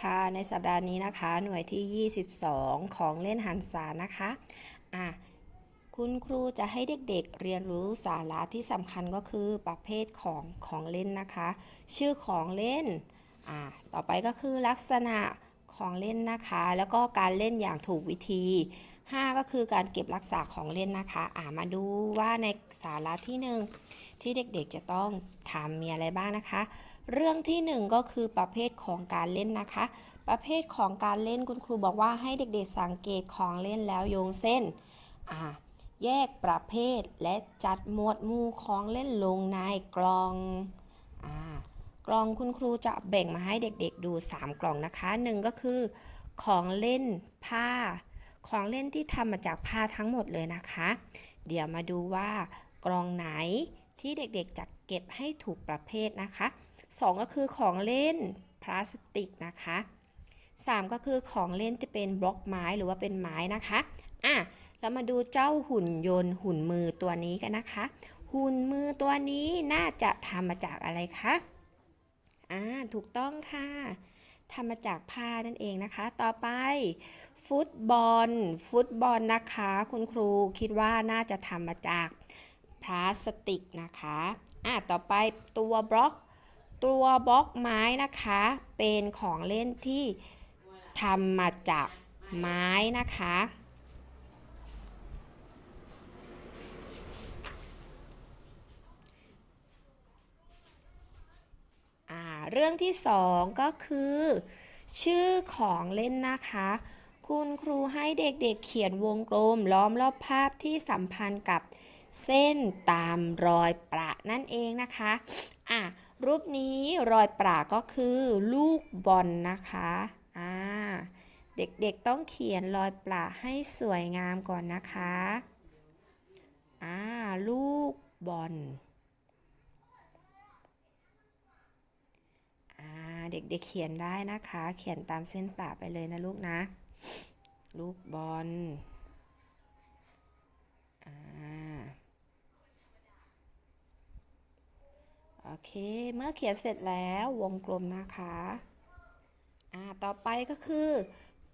ค่ะในสัปดาห์นี้นะคะ หน่วยที่ 22 ของเล่นหันษานะคะอะคุณครูจะให้เด็กๆเรียนรู้สาระที่สำคัญก็คือประเภทของของเล่นนะคะ ชื่อของเล่นอะต่อไปก็คือลักษณะของเล่นนะคะ แล้วก็การเล่นอย่างถูกวิธี 5 ก็คือการเก็บรักษาของเล่นนะคะ อะมาดูว่าในสาระที่หนึ่งที่เด็กๆจะต้องทำมีอะไรบ้างนะคะ เรื่องที่หนึ่งก็คือประเภทของการเล่นนะคะ ประเภทของการเล่นคุณครูบอกว่าให้เด็กๆสังเกตของเล่นแล้วโยงเส้นอ่าแยกประเภทและจัดหมวดหมู่ของเล่นลงในกล่องอ่ากล่องคุณครูจะแบ่งมาให้เด็กๆดู 3 กล่องนะคะหนึ่งก็คือ ของเล่นผ้า ของเล่นที่ทำมาจากผ้าทั้งหมดเลยนะคะ เดี๋ยวมาดูว่ากล่องไหนที่เด็กๆจะเก็บให้ถูกประเภทนะคะ 2 ก็คือของเล่นพลาสติกนะคะ 3 ก็คือของเล่นที่เป็นบล็อกไม้หรือว่าเป็นไม้นะคะอะเรามาดูเจ้าหุ่นยนต์หุ่นมือตัวนี้กันนะคะ หุ่นมือตัวนี้น่าจะทำมาจากอะไรคะอ่าถูกต้องค่ะทำมาจากผ้านั่นเองนะคะ ต่อไป ฟุตบอล ฟุตบอลนะคะ คุณครูคิดว่าน่าจะทำมาจากพลาสติกนะคะ อะต่อไปตัวบล็อก ตัวบล็อกไม้นะคะ เป็นของเล่นที่ทำมาจากไม้นะคะอ่าเรื่องที่สองก็คือ ชื่อของเล่นนะคะ คุณครูให้เด็กๆเขียนวงกลมล้อมรอบภาพที่สัมพันธ์กับ เส้นตามรอยประนั่นเองนะคะอะรูปนี้รอยประก็คือลูกบอลนะคะอ่าเด็กๆต้องเขียนรอยประให้สวยงามก่อนนะคะอ่าลูกบอลอ่าเด็กๆเขียนได้นะคะ เขียนตามเส้นปะไปเลยนะลูกนะ ลูกบอลอ่าโอ เค เมื่อเขียนเสร็จแล้ววงกลมนะคะอ่าต่อไปก็คือ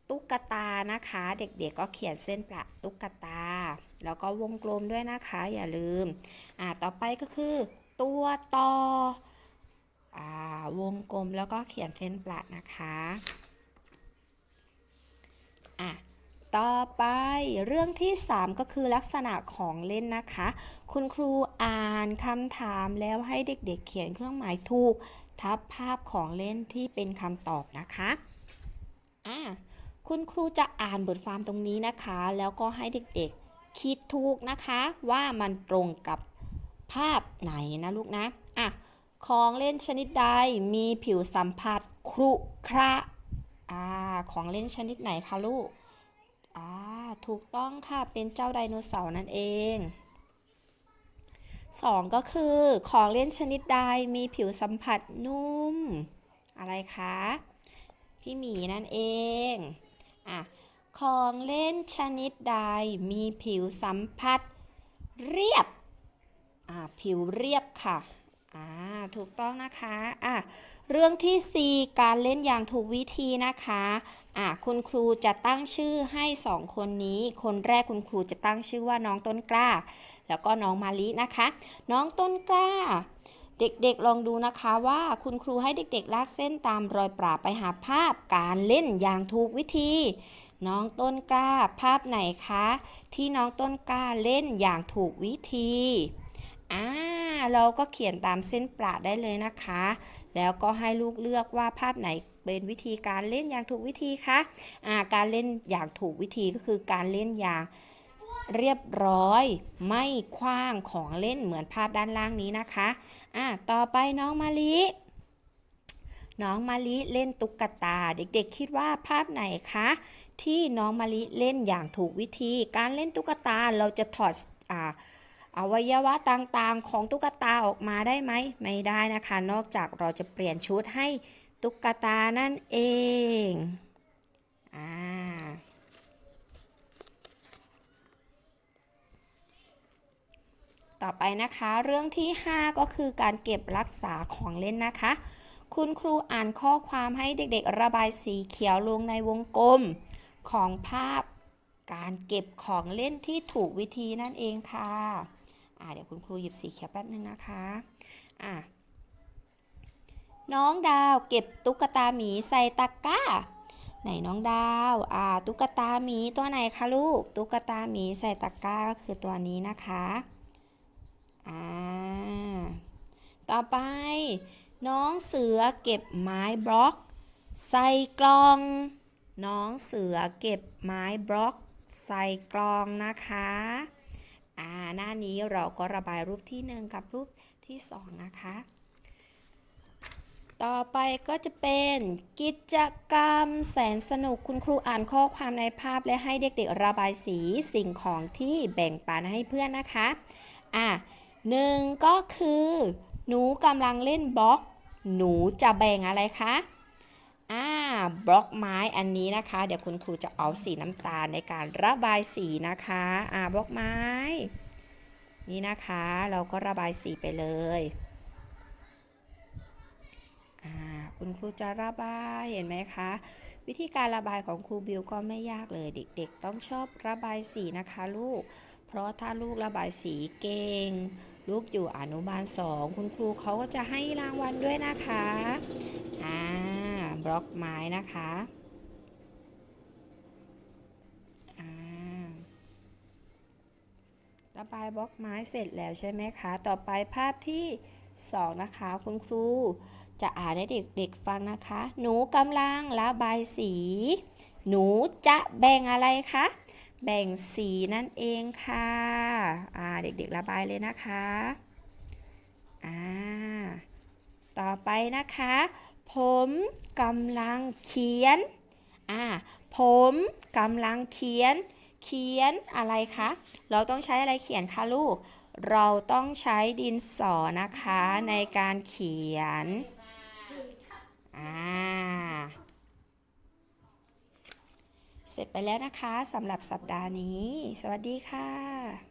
ตุ๊กตานะคะ เด็กๆก็เขียนเส้นประตุ๊กตา แล้วก็วงกลมด้วยนะคะ อย่าลืมอ่าต่อไปก็คือ ตัวต่ออ่าวงกลมแล้วก็เขียนเส้นประนะคะอะ ต่อไปเรื่องที่ 3 ก็คือลักษณะของเล่นนะคะ คุณครูอ่านคำถามแล้วให้เด็กๆเขียนเครื่องหมายถูก ทับภาพของเล่นที่เป็นคำตอบนะคะอะคุณครูจะอ่านบทความตรงนี้นะคะ แล้วก็ให้เด็กๆคิดถูกนะคะ ว่ามันตรงกับภาพไหนนะลูกนะอะของเล่นชนิดใดมีผิวสัมผัสครุขระอ่าของเล่นชนิดไหนคะลูก อ่า ถูกต้องค่ะ เป็นเจ้าไดโนเสาร์นั่นเองสองก็คือของเล่นชนิดใดมีผิวสัมผัสนุ่ม อะไรคะ พี่หมีนั่นเอง อะ ของเล่นชนิดใดมีผิวสัมผัสเรียบ อ่า ผิวเรียบค่ะ อ่า ถูกต้องนะคะ อะ เรื่องที่ 4 การเล่นอย่างถูกวิธีนะคะอะคุณครูจะตั้งชื่อให้สองคนนี้ คนแรกคุณครูจะตั้งชื่อว่าน้องต้นกล้า แล้วก็น้องมาลินะคะ น้องต้นกล้า เด็กๆลองดูนะคะว่าคุณครูให้เด็กๆลากเส้นตามรอยปราไปหาภาพการเล่นอย่างถูกวิธี น้องต้นกล้าภาพไหนคะ ที่น้องต้นกล้าเล่นอย่างถูกวิธีอ่าเราก็เขียนตามเส้นประได้เลยนะคะ แล้วก็ให้ลูกเลือกว่าภาพไหน เป็นวิธีการเล่นอย่างถูกวิธีคะอ่าการเล่นอย่างถูกวิธีก็คือการเล่นอย่างเรียบร้อยไม่คว้างของเล่นเหมือนภาพด้านล่างนี้นะคะ อ่าต่อไปน้องมาลิน้องมาลิเล่นตุ๊กตา เด็กๆ คิดว่าภาพไหนคะ ที่น้องมาลิเล่นอย่างถูกวิธี การเล่นตุ๊กตาเราจะถอดออวัยวะต่างๆ ของตุ๊กตาออกมาได้ไหมไม่ได้นะคะ นอกจากเราจะเปลี่ยนชุดให้ ตุ๊กตานั่นเอง อ่า ต่อไปนะคะเรื่องที่ 5 ก็คือการเก็บรักษาของเล่นนะคะ คุณครูอ่านข้อความให้เด็กๆ ระบายสีเขียวลงในวงกลมของภาพการเก็บของเล่นที่ถูกวิธีนั่นเองค่ะ อ่าเดี๋ยวคุณครูหยิบสีเขียวแป๊บนึงนะคะ อะ น้องดาวเก็บตุ๊กตาหมีใส่ตะกร้า ไหนน้องดาว อ่า ตุ๊กตาหมีตัวไหนคะลูก ตุ๊กตาหมีใส่ตะกร้าก็คือตัวนี้นะคะ อ่า ต่อไป น้องเสือเก็บไม้บล็อก ใส่กล่อง น้องเสือเก็บไม้บล็อก ใส่กล่องนะคะอ่าหน้านี้เราก็ระบายรูปที่หนึ่งกับรูปที่สองนะคะ ต่อไปก็จะเป็นกิจกรรมแสนสนุกคุณครูอ่านข้อความในภาพและให้เด็กๆระบายสีสิ่งของที่แบ่งปันให้เพื่อนนะคะ อะหนึ่งก็คือ หนูกำลังเล่นบล็อก หนูจะแบ่งอะไรคะอ่าบล็อกไม้อันนี้นะคะ เดี๋ยวคุณครูจะเอาสีน้ำตาลในการระบายสีนะคะอ่าบล็อกไม้ นี่นะคะ เราก็ระบายสีไปเลย อ่า คุณครูจะระบายเห็นไหมคะ วิธีการระบายของครูบิวก็ไม่ยากเลย เด็ก ๆ ต้องชอบระบายสีนะคะลูก เพราะถ้าลูกระบายสีเก่งลูกอยู่อนุบาลสองคุณครูเขาก็จะให้รางวัลด้วยนะคะอ่าบล็อกไม้นะคะอ่าระบายบล็อกไม้เสร็จแล้วใช่ไหมคะ ต่อไปภาพที่สองนะคะ คุณครู จะอ่านให้เด็กๆฟังนะคะ หนูกำลังระบายสี หนูจะแบ่งอะไรคะ แบ่งสีนั่นเองค่ะอ่าเด็กๆระบายเลยนะคะอ่าต่อไปนะคะ ผมกำลังเขียนอ่าผมกำลังเขียน เขียนอะไรคะ เราต้องใช้อะไรเขียนคะลูก เราต้องใช้ดินสอนะคะในการเขียน อ่า เสร็จไปแล้วนะคะสำหรับสัปดาห์นี้ สวัสดีค่ะ